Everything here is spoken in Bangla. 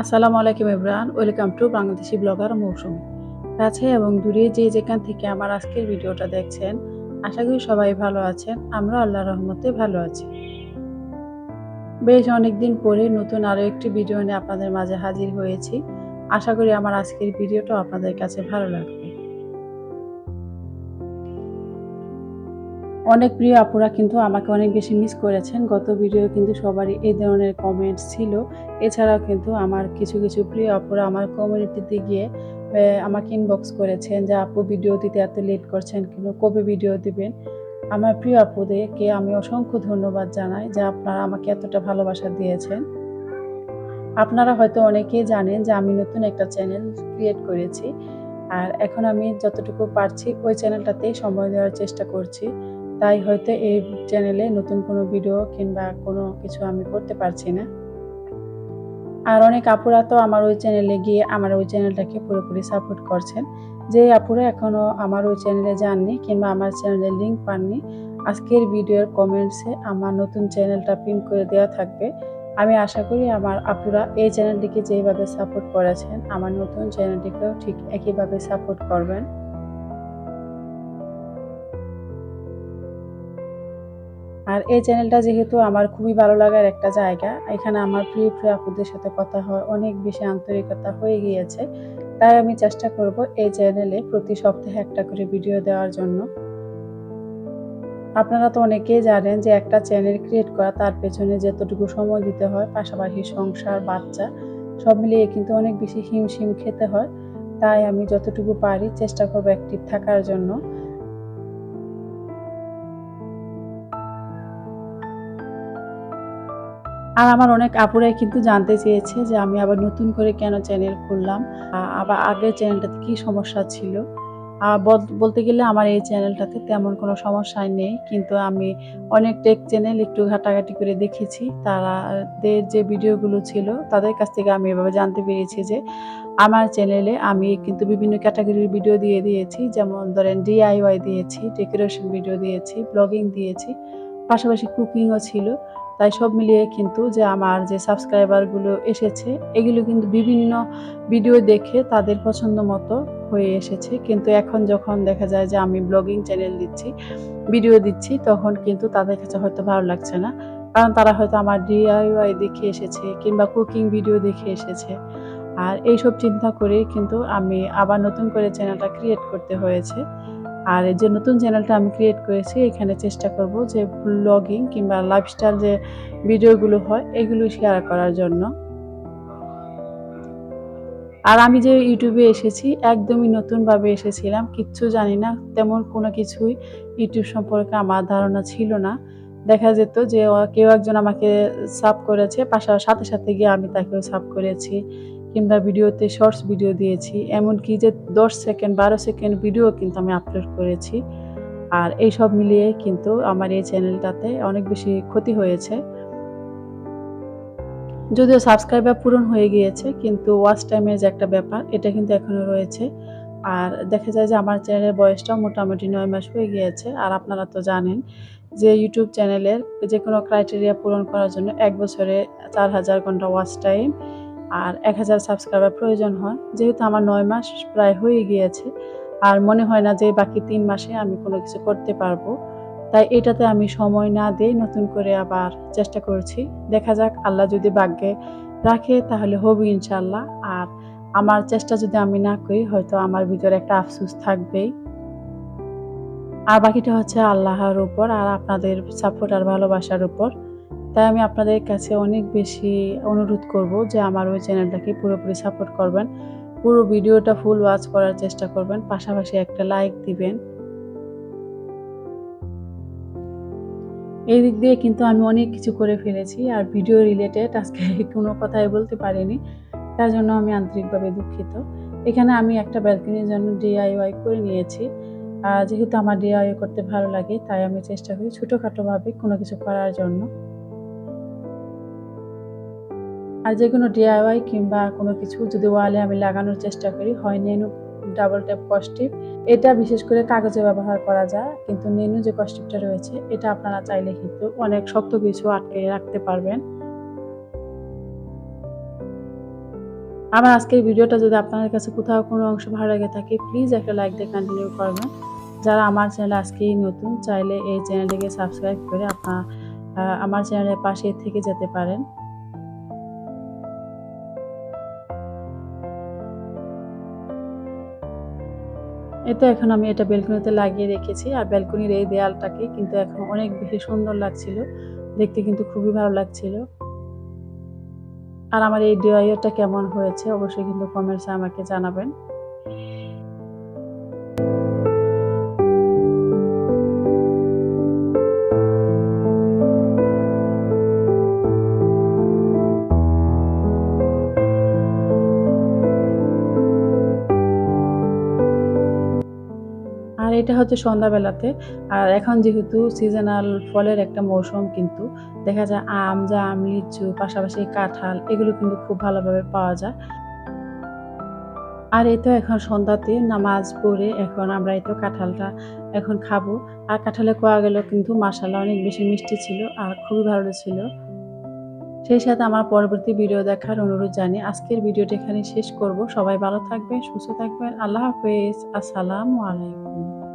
আসসালামু আলাইকুম Imran, welcome to Bangladeshi blogger Mousum. কাছে এবং দূরে যে যেখান থেকে আমার আজকের ভিডিওটা দেখছেন, আশা করি সবাই ভালো আছেন, আমরা আল্লাহ রহমতে ভালো আছি। বেশ অনেকদিন পরে নতুন আরও একটি ভিডিও নিয়ে আপনাদের মাঝে হাজির হয়েছি। আশা করি আমার আজকের ভিডিওটা আপনাদের কাছে ভালো লাগবে। অনেক প্রিয় আপুরা কিন্তু আমাকে অনেক বেশি মিস করেছেন। গত ভিডিও কিন্তু সবারই এই ধরনের কমেন্টস ছিল। এছাড়াও কিন্তু আমার কিছু কিছু প্রিয় আপুরা আমার কমিউনিটিতে গিয়ে আমাকে ইনবক্স করেছেন যে, আপু ভিডিও দিতে এত লেট করছেন কিন্তু কবে ভিডিও দিবেন? আমার প্রিয় আপুদেরকে আমি অসংখ্য ধন্যবাদ জানাই যে, আপনারা আমাকে এতটা ভালোবাসা দিয়েছেন। আপনারা হয়তো অনেকেই জানেন যে, আমি নতুন একটা চ্যানেল ক্রিয়েট করেছি। আর এখন আমি যতটুকু পারছি, ওই চ্যানেলটাতেই সময় দেওয়ার চেষ্টা করছি। তাই হয়তো এই চ্যানেলে নতুন কোনো ভিডিও কিংবা কোনো কিছু আমি করতে পারছি না। আর অনেক আপুরা তো আমার ওই চ্যানেলে গিয়ে আমার ওই চ্যানেলটাকে পুরোপুরি সাপোর্ট করছেন। যে আপুরা এখনও আমার ওই চ্যানেলে যাননি কিংবা আমার চ্যানেলের লিঙ্ক পাননি, আজকের ভিডিওর কমেন্টসে আমার নতুন চ্যানেলটা পিন করে দেওয়া থাকবে। আমি আশা করি আমার আপুরা এই চ্যানেলটিকে যেভাবে সাপোর্ট করেছেন, আমার নতুন চ্যানেলটিকেও ঠিক একইভাবে সাপোর্ট করবেন। আর এই চ্যানেলটা যেহেতু আমার খুবই ভালো লাগার একটা জায়গা, এখানে আমার প্রিয় প্রিয় আপুদের সাথে কথা হয়, অনেক বেশি আন্তরিকতা হয়ে গিয়েছে। তাই আমি চেষ্টা করব এই চ্যানেলে প্রতি সপ্তাহে একটা করে ভিডিও দেওয়ার জন্য। আপনারা তো অনেকেই জানেন যে একটা চ্যানেল ক্রিয়েট করা, তার পেছনে যতটুকু সময় দিতে হয়, পাশাপাশি সংসার, বাচ্চা, সব মিলিয়ে কিন্তু অনেক বেশি হিমশিম খেতে হয়। তাই আমি যতটুকু পারি চেষ্টা করব অ্যাক্টিভ থাকার জন্য। আর আমার অনেক আপুরাই কিন্তু জানতে চেয়েছে যে আমি আবার নতুন করে কেন চ্যানেল খুললাম আবার আগের চ্যানেলটাতে কি সমস্যা ছিল। বলতে গেলে আমার এই চ্যানেলটাতে তেমন কোনো সমস্যাই নেই, কিন্তু আমি অনেক টেক চ্যানেল একটু ঘাটাঘাটি করে দেখেছি। তারাদের যে ভিডিওগুলো ছিল, তাদের কাছ থেকে আমি এভাবে জানতে পেরেছি যে আমার চ্যানেলে আমি কিন্তু বিভিন্ন ক্যাটাগরির ভিডিও দিয়ে দিয়েছি, যেমন ধরেন ডিআইওয়াই দিয়েছি ডেকোরেশন ভিডিও দিয়েছি ব্লগিং দিয়েছি, পাশাপাশি কুকিংও ছিল। তাই সব মিলিয়ে কিন্তু যে আমার যে সাবস্ক্রাইবারগুলো এসেছে, এগুলো কিন্তু বিভিন্ন ভিডিও দেখে তাদের পছন্দ মতো হয়ে এসেছে। কিন্তু এখন যখন দেখা যায় যে আমি ব্লগিং চ্যানেল দিচ্ছি, ভিডিও দিচ্ছি, তখন কিন্তু তাদের কাছে হয়তো ভালো লাগছে না। কারণ তারা হয়তো আমার ডিআইওয়াই দেখে এসেছে কিংবা কুকিং ভিডিও দেখে এসেছে। আর এইসব চিন্তা করে কিন্তু আমি আবার নতুন করে চ্যানেলটা ক্রিয়েট করতে হয়েছে। আর এই যে নতুন চ্যানেলটা আমি ক্রিয়েট করেছি, এখানে চেষ্টা করব যে ব্লগিং কিংবা লাইফস্টাইল যে ভিডিওগুলো হয়, এগুলো শেয়ার করার জন্য। আর আমি যে ইউটিউবে এসেছি, একদমই নতুনভাবে এসেছিলাম, কিচ্ছু জানি না, তেমন কোনো কিছুই ইউটিউব সম্পর্কে আমার ধারণা ছিল না। দেখা যেত যে কেউ একজন আমাকে সাব করেছে, পাশা, সাথে সাথে গিয়ে আমি তাকেও সাব করেছি। কিংবা ভিডিওতে শর্টস ভিডিও দিয়েছি, এমনকি যে দশ সেকেন্ড বারো সেকেন্ড ভিডিও কিন্তু আমি আপলোড করেছি। আর এই সব মিলিয়ে কিন্তু আমার এই চ্যানেলটাতে অনেক বেশি ক্ষতি হয়েছে। যদিও সাবস্ক্রাইবার পূরণ হয়ে গিয়েছে, কিন্তু ওয়াচ টাইমের যে একটা ব্যাপার, এটা কিন্তু এখনও রয়েছে। আর দেখা যায় যে আমার চ্যানেলের বয়সটাও মোটামুটি নয় মাস হয়ে গিয়েছে। আর আপনারা তো জানেন যে ইউটিউব চ্যানেলের যে কোনো ক্রাইটেরিয়া পূরণ করার জন্য এক বছরে চার হাজার ঘণ্টা ওয়াচ টাইম আর এক হাজার সাবস্ক্রাইবার প্রয়োজন হয়। যেহেতু আমার নয় মাস প্রায় হয়ে গিয়েছে, আর মনে হয় না যে বাকি তিন মাসে আমি কোনো কিছু করতে পারব। তাই এটাতে আমি সময় না দিয়ে নতুন করে আবার চেষ্টা করছি। দেখা যাক, আল্লাহ যদি ভাগ্যে রাখে তাহলে হবে ইনশাল্লাহ আর আমার চেষ্টা যদি আমি না করি, হয়তো আমার ভিতরে একটা আফসোস থাকবেই। আর বাকিটা হচ্ছে আল্লাহর উপর আর আপনাদের সাপোর্ট আর ভালোবাসার উপর। তাই আমি আপনাদের কাছে অনেক বেশি অনুরোধ করব যে আমার ওই চ্যানেলটাকে পুরোপুরি সাপোর্ট করবেন। পুরো ভিডিওটা ফুল ওয়াচ করার চেষ্টা করবেন, পাশাপাশি একটা লাইক দিবেন। এই দিক দিয়ে কিন্তু আমি অনেক কিছু করে ফেলেছি আর ভিডিও রিলেটেড আজকে কোনো কথাই বলতে পারিনি, তার জন্য আমি আন্তরিকভাবে দুঃখিত। এখানে আমি একটা ব্যালকনির জন্য ডিআইওয়াই করে নিয়েছি। আর যেহেতু আমার ডিআইওয়াই করতে ভালো লাগে, তাই আমি চেষ্টা করি ছোটোখাটোভাবে কোনো কিছু করার জন্য। আর যে কোনো ডিআইওয়াই কিংবা কোনো কিছু যদি ওয়ালে আমি লাগানোর চেষ্টা করি, হয় নেনু ডাবল ট্যাপ কস্টিপ এটা বিশেষ করে কাগজে ব্যবহার করা যায়। কিন্তু নেনু যে কস্টিপটা রয়েছে, এটা আপনারা চাইলে কিন্তু অনেক শক্ত কিছু আটকে রাখতে পারবেন। আমার আজকের ভিডিওটা যদি আপনাদের কাছে কোথাও কোনো অংশ ভালো লাগে থাকে প্লিজ একটা লাইক দিয়ে কন্টিনিউ করবেন। যারা আমার চ্যানেল আজকেই নতুন, চাইলে এই চ্যানেলটিকে সাবস্ক্রাইব করে আপনার আমার চ্যানেলের পাশে থেকে যেতে পারেন। তো এখন আমি এটা বেলকনিতে লাগিয়ে রেখেছি। আর ব্যালকনির এই দেয়ালটাকে কিন্তু এখন অনেক বেশি সুন্দর লাগছিল। দেখতে কিন্তু খুবই ভালো লাগছিল। আর আমার এই ডিআইওটা কেমন হয়েছে অবশ্যই কিন্তু কমেন্টসে আমাকে জানাবেন। এটা হচ্ছে সন্ধ্যাবেলাতে। আর এখন যেহেতু সিজনাল ফলের একটা মৌসুম কিন্তু দেখা যায় আম, জাম, লিচু, পাশাপাশি কাঁঠাল এগুলো কিন্তু খুব ভালোভাবে পাওয়া যায়। আর এই তো এখন সন্ধ্যাতে নামাজ পড়ে এখন আমরা এই তো কাঁঠালটা এখন খাব। আর কাঁঠালে কোয়া গেল কিন্তু মাসালা অনেক বেশি মিষ্টি ছিল আর খুবই ভালো ছিল। সেই সাথে আমার পরবর্তী ভিডিও দেখার অনুরোধ জানি আজকের ভিডিওটা এখানে শেষ করব। সবাই ভালো থাকবেন, সুস্থ থাকবেন। আল্লাহ হাফেজ। আসসালামু আলাইকুম।